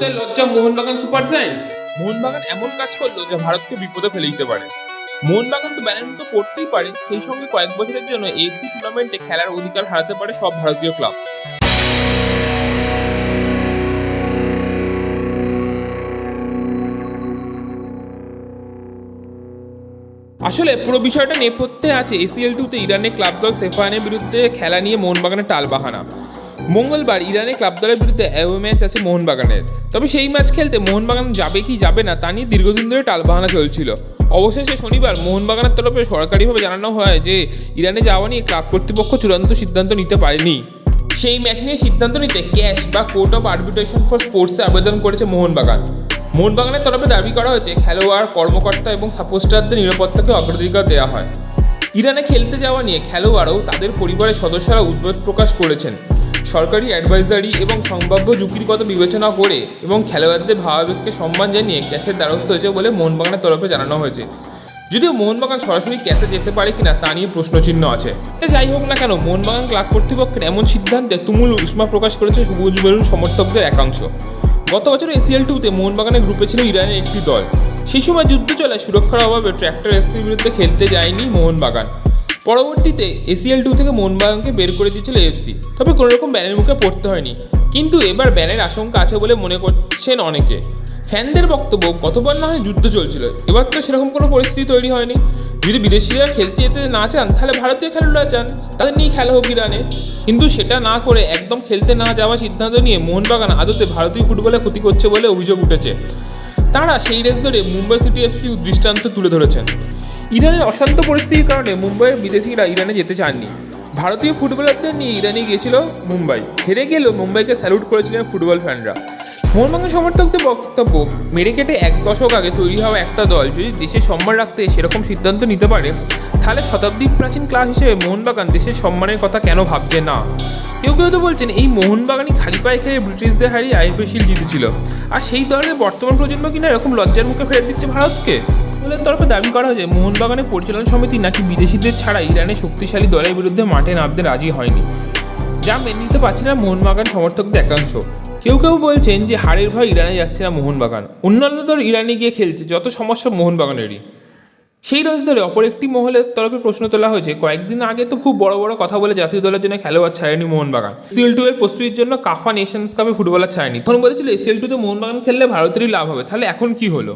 ভারতের লজ্জা Mohun Bagan super giant? Mohun Bagan এমন কাজ করল যা ভারতকে বিপদে ফেলে দিতে পারে। মোহনবাগান তো ব্যানার মুখে পড়তেই পারে, সেই সঙ্গে কয়েক বছরের জন্য এফসি টুর্নামেন্টে খেলার অধিকার হারাতে পারে সব ভারতীয় ক্লাব আসলে পুরো বিষয়টা নেপথ্যে আছে এসিএল টুতে ইরানের ক্লাব দল সেফানের বিরুদ্ধে খেলা নিয়ে মোহনবাগানের টালবাহানা। মঙ্গলবার ইরানে ক্লাব দলের বিরুদ্ধে অ্যাওয়ে ম্যাচ আছে মোহনবাগানের। তবে সেই ম্যাচ খেলতে মোহনবাগান যাবে কি যাবে না তা নিয়ে দীর্ঘদিন ধরে টালবাহানা চলছিল। অবশেষে শনিবার মোহনবাগানের তরফে সরকারিভাবে জানানো হয় যে, ইরানে যাওয়া নিয়ে ক্লাব কর্তৃপক্ষ চূড়ান্ত সিদ্ধান্ত নিতে পারেনি। সেই ম্যাচ নিয়ে সিদ্ধান্ত নিতে ক্যাশ বা কোর্ট অফ আর্বিট্রেশন ফর স্পোর্টসে আবেদন করেছে মোহনবাগান। মোহনবাগানের তরফে দাবি করা হয়েছে, খেলোয়াড়, কর্মকর্তা এবং সাপোস্টারদের নিরাপত্তাকে অগ্রাধিকার দেওয়া হয়। ইরানে খেলতে যাওয়া নিয়ে খেলোয়াড়ও তাদের পরিবারের সদস্যরা উদ্বেগ প্রকাশ করেছেন। সরকারি অ্যাডভাইজারি এবং সম্ভাব্য ঝুঁকির কথা বিবেচনা করে এবং খেলোয়াড়দের ভাবাবেগকে সম্মান জানিয়ে ক্যাশের দ্বারস্থ হয়েছে বলে মোহনবাগানের তরফে জানানো হয়েছে। যদিও মোহনবাগান সরাসরি ক্যাশে যেতে পারে কিনা তা নিয়ে প্রশ্নচিহ্ন আছে। যাই হোক না কেন, মোহনবাগান ক্লাব কর্তৃপক্ষের এমন সিদ্ধান্তে তুমুল উষ্মা প্রকাশ করেছে সবুজ বেলুন সমর্থকদের একাংশ। গত বছর এসিএল টুতে মোহনবাগানের গ্রুপে ছিল ইরানের একটি দল। সেই সময় যুদ্ধ চলায় সুরক্ষার অভাবে ট্র্যাক্টর এফসির বিরুদ্ধে খেলতে যায়নি মোহনবাগান। পরবর্তীতে এসিএল টু থেকে মোহনবাগানকে বের করে দিয়েছিল এফসি তবে কোনো রকম ব্যানের মুখে পড়তে হয়নি। কিন্তু এবার ব্যানের আশঙ্কা আছে বলে মনে করছেন অনেকে। ফ্যানদের বক্তব্য, গতবার না হয় যুদ্ধ চলছিল। এবার তো সেরকম কোনো পরিস্থিতি তৈরি হয়নি। যদি বিদেশিরা খেলতে যেতে না চান, তাহলে ভারতীয় খেলোয়াড়রা চান। তাদের নিয়ে খেলা হোক ইরানে কিন্তু সেটা না করে একদম খেলতে না যাওয়ার সিদ্ধান্ত নিয়ে মোহনবাগান আদতে ভারতীয় ফুটবলে ক্ষতি করছে বলে অভিযোগ উঠেছে। তারা সেই রেস ধরে মুম্বাই সিটি এফসি দৃষ্টান্ত তুলে ধরেছেন। ইরানের অশান্ত পরিস্থিতির কারণে মুম্বাইয়ের বিদেশিরা ইরানে যেতে চাননি। ভারতীয় ফুটবলারদের নিয়ে ইরানে গিয়েছিল মুম্বাই। হেরে গেলেও মুম্বাইকে স্যালুট করেছিলেন ফুটবল ফ্যানরা। মোহনবাগান সমর্থকদের বক্তব্য, মেরে কেটে এক দশক আগে তৈরি হওয়া একটা দল যদি দেশের সম্মান রাখতে সেরকম সিদ্ধান্ত নিতে পারে, তাহলে শতাব্দী প্রাচীন ক্লাব হিসেবে মোহনবাগান দেশের সম্মানের কথা কেন ভাবছে না? কেউ কেউ তো বলছেন, এই মোহনবাগানই খালি পায়ে খেলে ব্রিটিশদের হারিয়ে আইপিএল শিল জিতেছিল। আর সেই দলের বর্তমান প্রজন্ম কিনা এরকম লজ্জার মুখে ফেরত দিচ্ছে ভারতকে? দলের তরফে দাবি করা হয়েছে মোহনবাগানের পরিচালনা সমিতি নাকি বিদেশিদের ছাড়া ইরানের শক্তিশালী দলের বিরুদ্ধে মাঠে নামতে রাজি হয়নি। যা মেনে নিতে পারছে না মোহনবাগান সমর্থকদের একাংশ। কেউ কেউ বলছেন যে হারের ভয় ইরানে যাচ্ছে না মোহনবাগান। অন্যান্য দল ইরানে গিয়ে খেলছে, যত সমস্যা মোহনবাগানেরই। সেই রোজ ধরে অপর একটি মহলের তরফে প্রশ্ন তোলা হয়েছে, কয়েকদিন আগে তো খুব বড় বড় কথা বলে জাতীয় দলের জন্য খেলোয়াড় ছাড়েনি মোহনবাগান। এসিএল টু এর প্রস্তুতির জন্য কাফা নেশনস কাপে ফুটবলার ছাড়েনি। তখন বলেছিল, এসিএল টুতে মোহনবাগান খেললে ভারতেরই লাভ হবে, তাহলে এখন কি হলো?